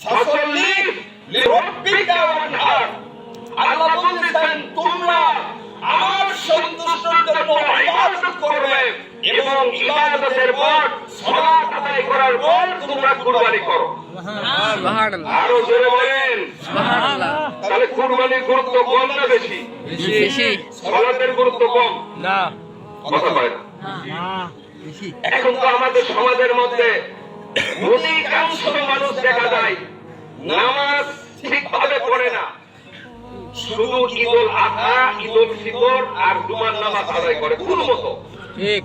ফসলি লিরব্বিকা ওয়ানহার আল্লাহ বলতেছেন তোমরা আমার সন্তুষ্টির জন্য ইবাদত করবে এবং ইবাদতের পর সালাত আদায় করার পর তোমরা কুরবানি করো। সুবহানাল্লাহ। আরও জোরে বলেন। সুবহানাল্লাহ। তাহলে কুরবানির গুরুত্ব কম না বেশি? বেশি বেশি। সালাতের গুরুত্ব কম? না। কথা বলে না। এখন তো আমাদের সমাজের মধ্যে অধিকাংশ মানুষ দেখা যায় নামাজ ঠিকভাবে পড়ে না। শুধু ঈদুল আধা ঈদুল ফিতর আর জুমার নামাজ আদায় করে কোন মতো। ঠিক।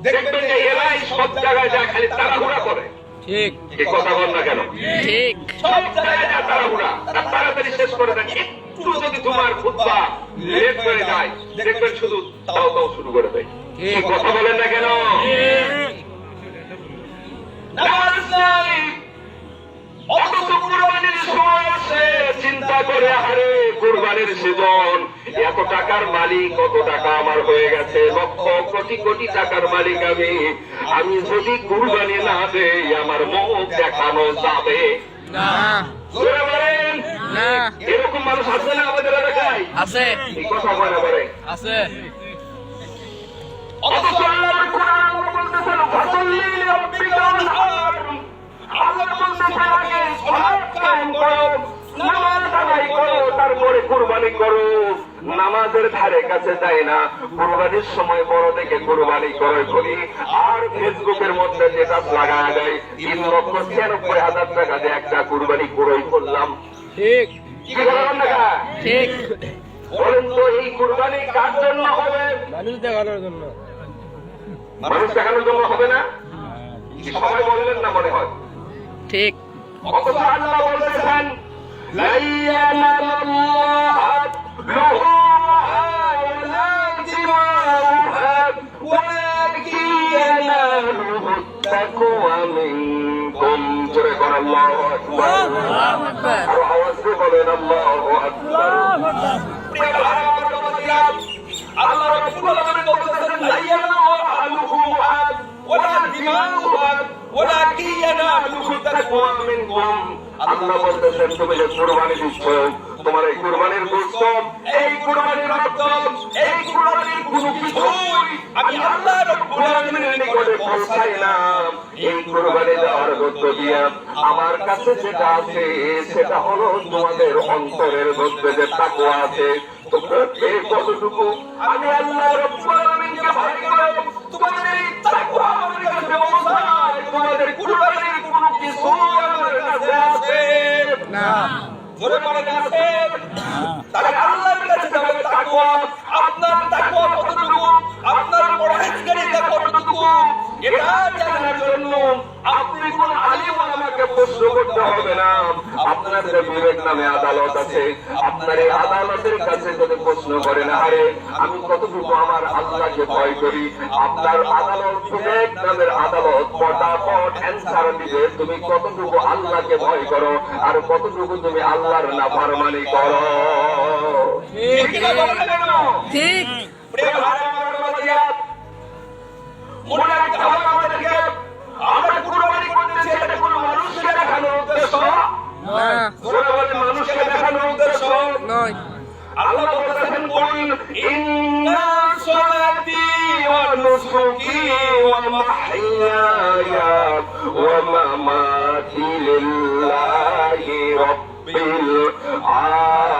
দেখবেন যে এরাই সব জায়গায় যায় খালি তাড়াহুড়া করে। ঠিক। এই কথা বল না কেন? ঠিক। সব জায়গায় যায় তাড়াহুড়া। তাড়াতাড়ি শেষ করে দেন। একটু যদি তোমার খুদ্া লেট হয়ে যায় দেখবেন শুধু তাও তাও শুরু করে দেয়। এই কথা বলেন না কেন? চিন্তা করে আরে কুরবানির সিজন এত টাকার মালিক কত টাকা আমার হয়ে গেছে? লক্ষ কোটি কোটি টাকার মালিক আমি। আমি যদি কুরবানি না দেই আমার মুখ দেখানো যাবে। না। এরকম মানুষ আছে না আমাদের এলাকায়? আছে। এই কথা বলে আছে। অথচ আল্লাহর কোরআন বলতেছেন ফাসাল্লি লিরাব্বিকা ওয়ানহার আল্লাহ বলতেছেন আগে সালাত কায়েম করো নামাজ আদায় করো তারপরে কুরবানি করো নামাজের ধারে কাছে যায় না। কোরবানির সময় বড় দেখে কোরবানি করে করি। আর ফেসবুকের মধ্যে যেটা লাগায় যায় তিন লক্ষ ছিয়ানব্বই হাজার টাকা দিয়ে একটা কোরবানি ক্রয় করলাম। ঠিক। কি করলাম না ঠিক। বলেন তো এই কোরবানি কার জন্য হবে? মানুষ দেখানোর জন্য। মানুষ দেখানোর জন্য হবে না? সবাই বললেন না মনে হয়? ঠিক। অথচ আল্লাহ বলতেছেন লাইয়ানা আল্লাহ তাকওয়া মিনকুম জোরে কর আল্লাহু আকবার। আল্লাহু আকবার আর আওয়াজ দিয়ে বলেন আল্লাহু আকবার আল্লাহু আকবার আল্লাহ রাব্বুল আলামিন বলতেছেন লা ইয়ানালু আহলুহুম আদ ওয়ালা দিমাউহুম আদ ওয়ালাকিন ইয়ানালুহু তাকওয়া মিনকুম আল্লাহ বলতেছেন, তুমি যে কুরবানি দিচ্ছ তোমার এই কুরবানির গোশত এই কুরবানির রক্ত এই কুরবানির কোনো কিছুই আমি আল্লাহ রাব্বুল আলামিনের নিকটে পৌঁছাই না। এই কুরবানি দেওয়ার মধ্য দিয়ে আমার কাছে যেটা আছে, সেটা হলো তোমাদের অন্তরের মধ্যে যে তাকওয়া আছে। তোমরা কে কতটুকু আমি আল্লাহ রাব্বুল আলামিনকে ভয় করে তোমাদের এই তাকওয়া আমার কাছে পৌঁছায় তোমাদের আমার কাছে আছে। না। জোরে বলেন আছে তাহলে আল্লাহর কাছে যাবে তাকওয়া। আপনার তাকওয়া কতটুকু? আপনার পরহেজগারিতা কতটুকু? এটা জানার জন্য আপনি কোন আলিম আমাকে প্রশ্ন করতে হবে না। আপনাদের বিবেক নামে আদালত আছে। আপনার এই আদালতের কাছে যদি প্রশ্ন করেন আরে আমি কতটুকু আমার আল্লাহকে ভয় করি? আপনার আদালত বিবেক নামের আদালত পটাপট অ্যান্সার দিবে তুমি কতটুকু আল্লাহকে ভয় করো? আর কতটুকু তুমি আল্লাহর করো? ঠিক, ঠিক না বলেন না ঠিক। বাবাজিরা, মনে রাখতে হবে আমাদেরকে আমরা কুরবানি করতেছি এটা কোনো মানুষকে দেখানোর উদ্দেশ্য না জোরে বলেন মানুষকে দেখানোর উদ্দেশ্য নয় আল্লাহ বলতেছেন বলুন ইন্না সলাতি ওয়া নুসুকি ওয়া লিল্লাহি রাব্বিল আলামিন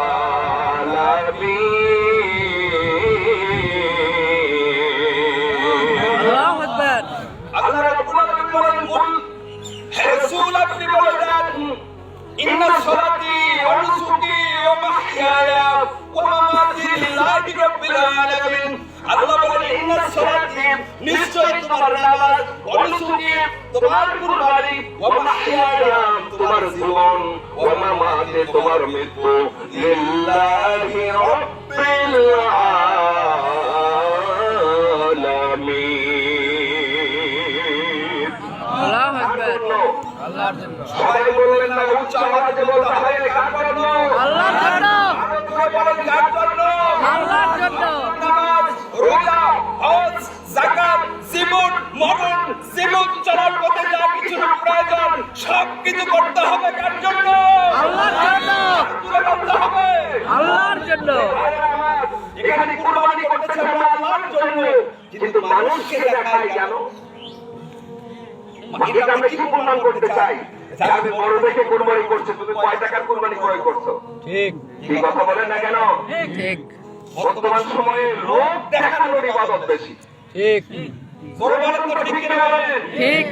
আল্লাহু আকবার। আল্লাহ রাব্বুল আলামিন বলেন বল হে রাসূল আপনি আল্লাহ বলেন ইন্না সলাতি নিশ্চয় তোমার নামাজ তোমার কুরবানি ওয়া মাহইয়ায়া তোমার জীবন ওয়া মামাতি তোমার মৃত্যু লিল্লাহি রাব্বিল আলামিন। আল্লাহু আকবার। আল্লাহর জন্য। সবাই বললেন না উচ্চ আওয়াজে বলতে হয় কার জন্য আল্লাহর জন্য জোরে কার জন্য? আল্লাহর জন্য। নামাজ রোজা হজ যাকাত জীবন মরণ জীবন চলার পথে যা কিছু প্রয়োজন সব কিছু করতে হবে কার জন্য? আল্লাহর জন্য। করতে হবে। আল্লাহর জন্য। এখানে কুরবানি করতেছে আল্লাহর জন্য। কিন্তু মানুষকে দেখাই কেন? এটা আমরা কি প্রমাণ করতে চাই? আমি বড় দেখে কুরবানি করছি তুমি কয় টাকার কুরবানি ক্রয় করছ? ঠিক। কি কথা বলেন না কেন? ঠিক। বর্তমান সময়ে লোক দেখানোর ইবাদত বেশি। ঠিক। জোরে বলেন তো ঠিক কিনা বলেন? ঠিক।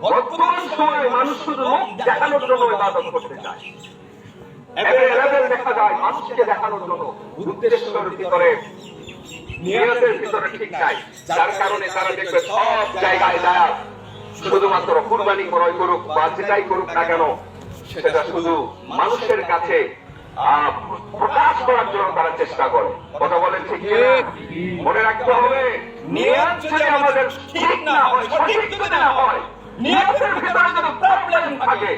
বর্তমান সময়ে মানুষ শুধু লোক দেখানোর জন্য ইবাদত করতে চায়। দেখা যায় মানুষকে দেখানোর জন্য উদ্দেশ্যের ভিতরে নিয়তের ভিতরে ঠিক নাই। যার কারণে তারা দেখবে সব জায়গায় যায়। শুধুমাত্র কুরবানি ক্রয় করুক বা যেটাই করুক না কেন সেটা শুধু মানুষের কাছে প্রকাশ করার জন্য তারা চেষ্টা করে। কথা বলেন ঠিক মনে রাখতে হবে নিয়ত যদি আমাদের ঠিক না হয় সঠিক যদি না হয় নিয়তের ভিতরে যদি প্রবলেম থাকে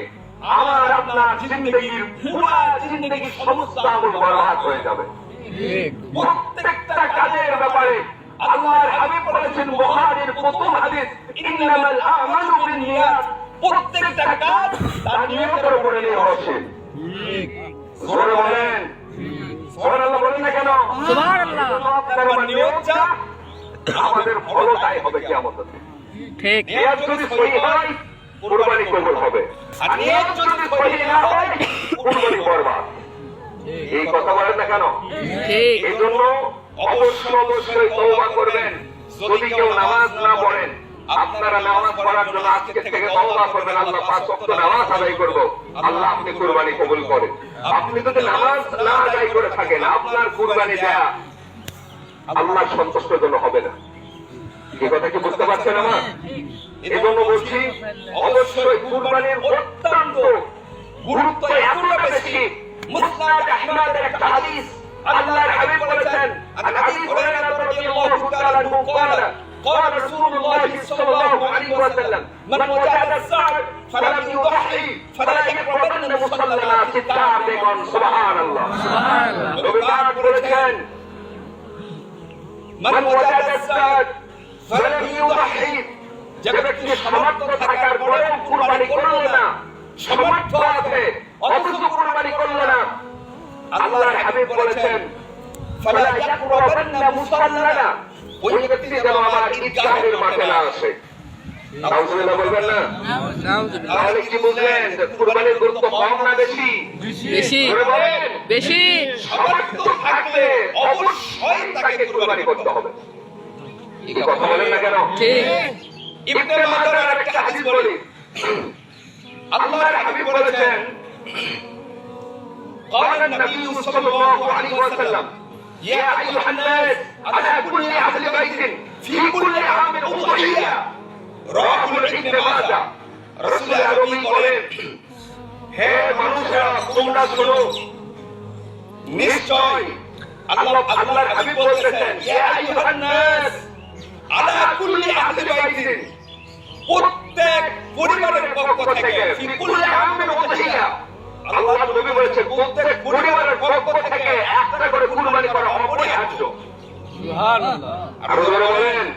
আমার আপনার জিন্দগির পুরা জিন্দগির সমস্ত আমল বরবাদ হয়ে যাবে। প্রত্যেকটা কাজের ব্যাপারে আল্লাহর হাবিব বলেছেন বুখারীর প্রথম হাদিস ইন্নামাল আমালু বিন্নিয়াত প্রত্যেকটা কাজ তার নিয়তের উপরে নির্ভরশীল। ঠিক জোরে বলেন। সুবহানাল্লাহ বলেন না কেন? সুবহানাল্লাহ। আপনার আমার নিয়তটা আমাদের ফলটাই হবে কিয়ামতের ঠিক। নিয়ত যদি সহি হয় কুরবানি কবুল হবে। আর নিয়ত যদি সহি না হয় কুরবানি বরবাদ। এই কথা বলেন না কেন? এই জন্য অবশ্যই অবশ্যই তওবা করবেন। যদি কেউ নামাজ না পড়েন আপনারা নামাজ পড়ার জন্য আজকে থেকে তওবা করবেন, আল্লাহ পাঁচ ওয়াক্ত নামাজ আদায় করব। আল্লাহ আপনি কুরবানি কবুল করেন। আপনি যদি নামাজ না আদায় করে থাকেন, আপনার কুরবানি দেয়া আল্লাহ সন্তুষ্টের জন্য হবে না। এই কথা কি বুঝতে পারছেন আমার? এই জন্য বলছি, অবশ্যই কুরবানির অত্যন্ত গুরুত্ব এতটা বেশি। মুসনাদ আহমদের একটা হাদিস আল্লাহর হাবিব বলেছেন قال قال رسول الله صلى الله عليه وسلم من وجد السعد فلم يضحي فلا يقربن مصلنا ستابقا سبحان الله সুবহানাল্লাহ নবী পাক বলেছেন من وجد السعد فلم يضحي যে ব্যক্তি সমর্থ থাকার পরেও কুরবানি করল না সমর্থ আছে অথচ কুরবানি করল না আল্লাহর হাবিব বলেছেন ফালা ইয়াকরাবান্না মুসাল্লানা ওই ব্যক্তি যেন আমার ঈদগাহের মাঠে না আসে নাউজুবিল্লাহ বলবেন না নাউজুবিল্লাহ তাহলে কি বুঝলেন যে কুরবানির গুরুত্ব কম না বেশি বেশি ধরে বলেন বেশি সামর্থ্য থাকলে অবশ্যই তাকে কুরবানি করতে হবে এই কথা বলেন না কেন ঠিক ইবনে মাজার একটা হাদিস বলি আল্লাহর হাবিব বলেছেন قال النبي صلى الله عليه وسلم يا أيها الناس على كل أهل بيت في كل عام أضحية رواه ابن ماجه رسول আরবি বলেন হে মানুষেরা তোমরা শোনো নিশ্চয় আল্লাহ আল্লাহর হাবিব বলতেছেন ইয়া আইয়ুহান নাস আলা কুল্লি আহলি বাইতিন প্রত্যেক পরিবারের পক্ষ থেকে ফি কুল্লি আমিন উযহিয়া আল্লাহ নবী বলেছেন প্রত্যেক পরিবারের পক্ষ থেকে একটা করে কুরবানি করা অপরিহার্য সুবহানাল্লাহ আর জোরে বলেন।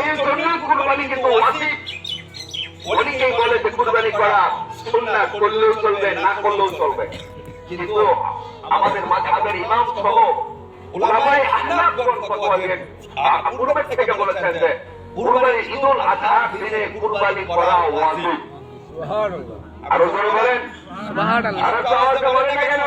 এই জন্য কুরবানি কিন্তু ওয়াজিব। অনেকেই বলে যে কুরবানি করা সুন্নাত করলেও চলবে না করলেও চলবে। কিন্তু আমাদের মাযহাবের ইমাম সহ উলামায়ে আহনাফগণ ফতোয়া দিয়ে পূর্বের থেকে বলেছেন যে কুরবানি ঈদুল আজহার দিনে কুরবানি করা ওয়াজিব। সুবহানাল্লাহ। আরও জোরে বলেন। সুবহানাল্লাহ। আরও জোরে বলেন না কেন?